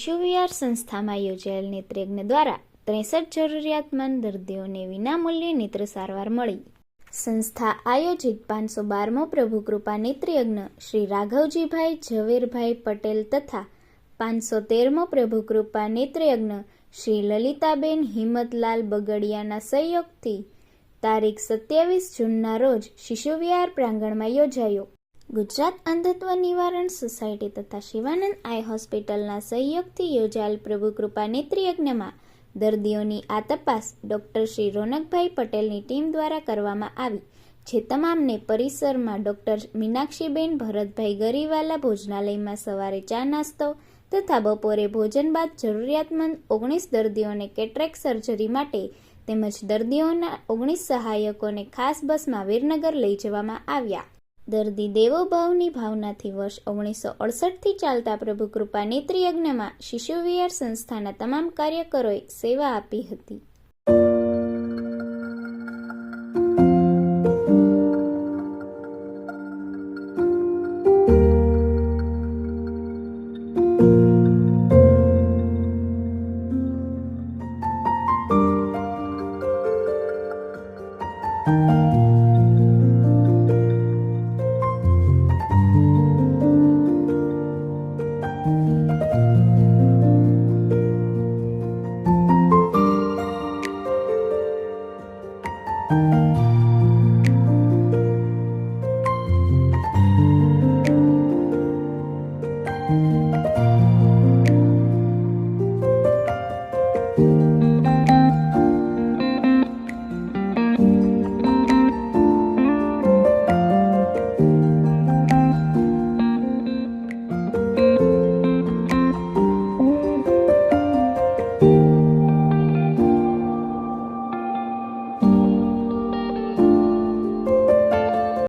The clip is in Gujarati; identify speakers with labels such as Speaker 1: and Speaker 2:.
Speaker 1: શિવવિહાર સંસ્થામાં યોજાયેલ નેત્રયજ્ઞ દ્વારા ત્રેસઠ જરૂરિયાતમંદ દર્દીઓને વિનામૂલ્યે નેત્ર સારવાર મળી. સંસ્થા આયોજિત પાંચસો બારમો પ્રભુકૃપા નેત્રયજ્ઞ શ્રી રાઘવજીભાઈ ઝવેરભાઈ પટેલ તથા પાંચસો તેરમો પ્રભુ કૃપા નેત્રયજ્ઞ શ્રી લલિતાબેન હિંમતલાલ બગડિયાના સહયોગથી તારીખ સત્યાવીસ જૂનના રોજ શિશુવિહાર પ્રાંગણમાં યોજાયો. ગુજરાત અંધત્વ નિવારણ સોસાયટી તથા શિવાનંદ આઈ હોસ્પિટલના સહયોગથી યોજાયેલ પ્રભુ કૃપા નેત્રયજ્ઞમાં દર્દીઓની આ તપાસ ડોક્ટર શ્રી રોનકભાઈ પટેલની ટીમ દ્વારા કરવામાં આવી, જે તમામને પરિસરમાં ડોક્ટર મીનાક્ષીબેન ભરતભાઈ ગરીવાલા ભોજનાલયમાં સવારે ચા નાસ્તો તથા બપોરે ભોજન બાદ જરૂરિયાતમંદ ઓગણીસ દર્દીઓને કેટરેક સર્જરી માટે તેમજ દર્દીઓના ઓગણીસ સહાયકોને ખાસ બસમાં વીરનગર લઈ જવામાં આવ્યા. દર્દી દેવોભાવની ભાવનાથી વર્ષ ઓગણીસો અડસઠથી ચાલતા પ્રભુ કૃપા નેત્રયજ્ઞમાં શિશુવિહાર સંસ્થાના તમામ કાર્યકરોએ સેવા આપી હતી. Thank you.